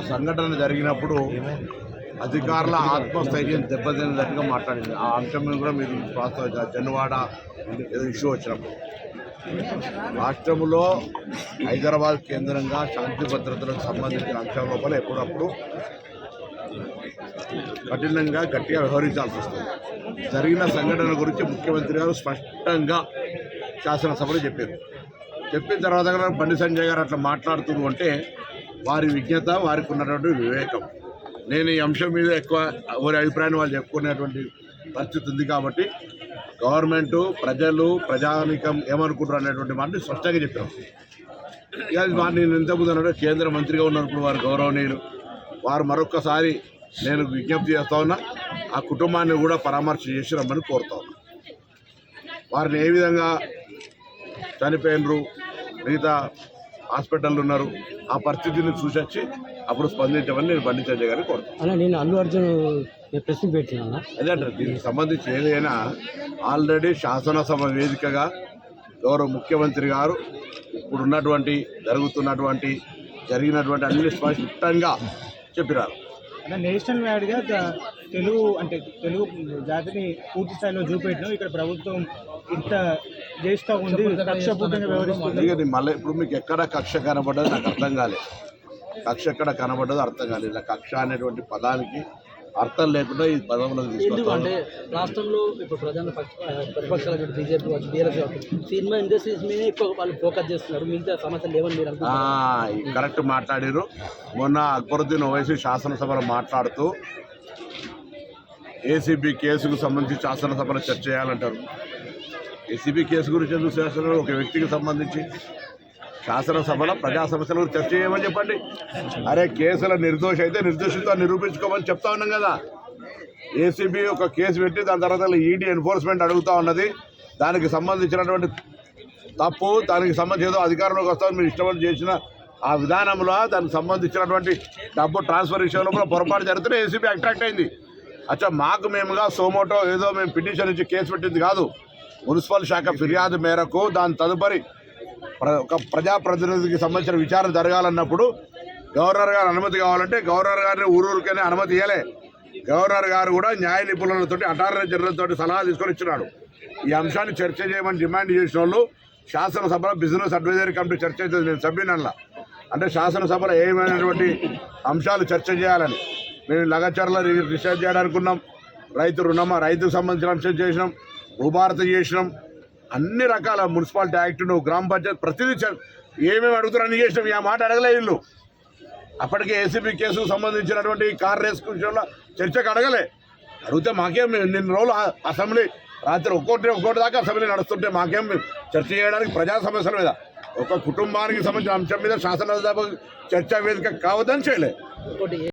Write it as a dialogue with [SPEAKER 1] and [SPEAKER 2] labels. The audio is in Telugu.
[SPEAKER 1] సంఘటన జరిగినప్పుడు అధికారుల ఆత్మస్థైర్యం దెబ్బతిన్నట్టుగా మాట్లాడింది. ఆ అంశం మీద కూడా మీరు జన్వాడ ఏదో ఇష్యూ వచ్చినప్పుడు. రాష్ట్రంలో హైదరాబాద్ కేంద్రంగా శాంతి భద్రతలకు సంబంధించిన అంశం లోపల ఎప్పుడప్పుడు కఠినంగా గట్టిగా వ్యవహరించాల్సి వస్తుంది. జరిగిన సంఘటన గురించి ముఖ్యమంత్రి గారు స్పష్టంగా శాసనసభలో చెప్పారు. చెప్పిన తర్వాత కూడా బండి సంజయ్ గారు అట్లా మాట్లాడుతున్నారు అంటే వారి విజ్ఞత వారికి ఉన్నటువంటి వివేకం. నేను ఈ అంశం మీద ఎక్కువ ఎవరి అభిప్రాయాన్ని వాళ్ళు చెప్పుకునేటువంటి పరిస్థితి ఉంది కాబట్టి గవర్నమెంటు ప్రజలు ప్రజానికం ఏమనుకుంటారు అనేటువంటి మాటని స్పష్టంగా చెప్పాం ఇక నేను ఇంతకుముందు అన్నాడు కేంద్ర మంత్రిగా ఉన్నప్పుడు వారు గౌరవనీయులు. వారు మరొక్కసారి నేను విజ్ఞప్తి చేస్తా ఉన్నా ఆ కుటుంబాన్ని కూడా పరామర్శ చేసి రమ్మని కోరుతా ఉన్నా. వారిని ఏ విధంగా చనిపోయినరు మిగతా హాస్పిటల్ ఉన్నారు. ఆ పరిస్థితిని చూసొచ్చి అప్పుడు స్పందించమని నేను బండి సంజయ్ గారిని కోరుతాను
[SPEAKER 2] నేను అల్లు అర్జున్ ప్రెస్ పెట్టినా?
[SPEAKER 1] అదే అంటారు దీనికి సంబంధించి ఏదైనా ఆల్రెడీ శాసనసభ వేదికగా గౌరవ ముఖ్యమంత్రి గారు ఇప్పుడు ఉన్నటువంటి జరుగుతున్నటువంటి జరిగినటువంటి అన్ని స్పష్టంగా చెప్పినారు.
[SPEAKER 3] అంటే నేషనల్ వైడ్గా ద- తెలుగు అంటే తెలుగు జాతిని పూర్తి స్థాయిలో చూపెట్టడం ఇక్కడ ప్రభుత్వం ఇంత చేస్తూ ఉంది కక్షపూర్తంగా వ్యవహరిస్తుంది.
[SPEAKER 1] మళ్ళీ ఇప్పుడు మీకు ఎక్కడ కక్ష కనబడ్డది నాకు అర్థం కాలేదు కక్ష ఎక్కడ కనబడ్డదో అర్థం కాలేదు. ఇలా కక్ష అనేటువంటి పదానికి అర్థం లేకుండా ఈ తీసుకొస్తాను
[SPEAKER 2] అంటే రాష్ట్రంలో ఇప్పుడు ప్రధాన పక్ష ప్రతిపక్షాలు బీజేపీ కావచ్చు బీఆర్ఎస్ కావచ్చు సినిమా ఇండస్ట్రీస్ మీద ఎక్కువ వాళ్ళు ఫోకస్ చేస్తున్నారు. మిగతా సమస్యలు మీరు
[SPEAKER 1] కరెక్ట్ మాట్లాడారు మొన్న అక్బరుద్దీన్ ఓవైసీ శాసనసభలో మాట్లాడుతూ ఏసీబీ కేసుకు సంబంధించి శాసనసభలో చర్చ చేయాలంటారు. ఏసీబీ కేసు గురించి ఎందుకు శాసన ఒక వ్యక్తికి సంబంధించి. శాసనసభలో ప్రజా సమస్యల గురించి చర్చ చేయమని చెప్పండి. అరే కేసుల నిర్దోష అయితే నిర్దోషితో నిరూపించుకోమని చెప్తా ఉన్నాం కదా. ఏసీబీ ఒక కేసు పెట్టి దాని తర్వాత ఈడీ ఎన్ఫోర్స్మెంట్ అడుగుతా ఉన్నది. దానికి సంబంధించినటువంటి తప్పు దానికి సంబంధించి ఏదో అధికారంలోకి వస్తామని మీరు ఇష్టపడి చేసిన ఆ విధానంలో దానికి సంబంధించినటువంటి డబ్బు ట్రాన్స్ఫర్ విషయంలో కూడా పొరపాటు జరిగితే ఏసీబీ అట్రాక్ట్ అయింది. అచ్చా మాకు మేముగా సోమోటో ఏదో మేము పిటిషన్ ఇచ్చి కేసు పెట్టింది కాదు. మున్సిపల్ శాఖ ఫిర్యాదు మేరకు దాని తదుపరి ఒక ప్రజాప్రతినిధికి సంబంధించిన విచారణ జరగాలన్నప్పుడు గవర్నర్ గారు అనుమతి కావాలంటే గవర్నర్ గారిని ఊరూరికైనా అనుమతి ఇవ్వలే గవర్నర్ గారు కూడా న్యాయ నిపుణులతో అటార్నీ జనరల్ తోటి సలహా తీసుకొని ఇచ్చినాడు ఈ అంశాన్ని చర్చ చేయమని డిమాండ్ చేసిన వాళ్ళు శాసనసభలో బిజినెస్ అడ్వైజరీ కమిటీ చర్చ అవుతుంది. నేను సభ్యునల్లా. అంటే శాసనసభలో ఏమైనటువంటి అంశాలు చర్చ చేయాలని. మేము లగచర్ల రీసెర్చ్ చేయడానికి రైతు రుణమా రైతుకు సంబంధించిన అంశం చేసినాం. భూభారత చేసినాం. అన్ని రకాల మున్సిపాలిటీ యాక్ట్ గ్రామ పంచాయతీ ప్రతిదీ ఏమేమి అడుగుతారు అన్ని చేసినాం ఆ మాట అడగలే వీళ్ళు. అప్పటికే ఏసీబీ కేసుకు సంబంధించినటువంటి కార్ రేస్ విషయంలో చర్చకు అడగలే. అడిగితే మాకేం నిన్న రోజులు అసెంబ్లీ రాత్రి ఒక్కోటి ఒక్కోటి దాకా అసెంబ్లీ నడుస్తుంటే మాకేం చర్చ చేయడానికి ప్రజా సమస్యల మీద ఒక కుటుంబానికి సంబంధించిన అంశం మీద శాసనసభ చర్చా వేదిక కావద్దని చేయలే.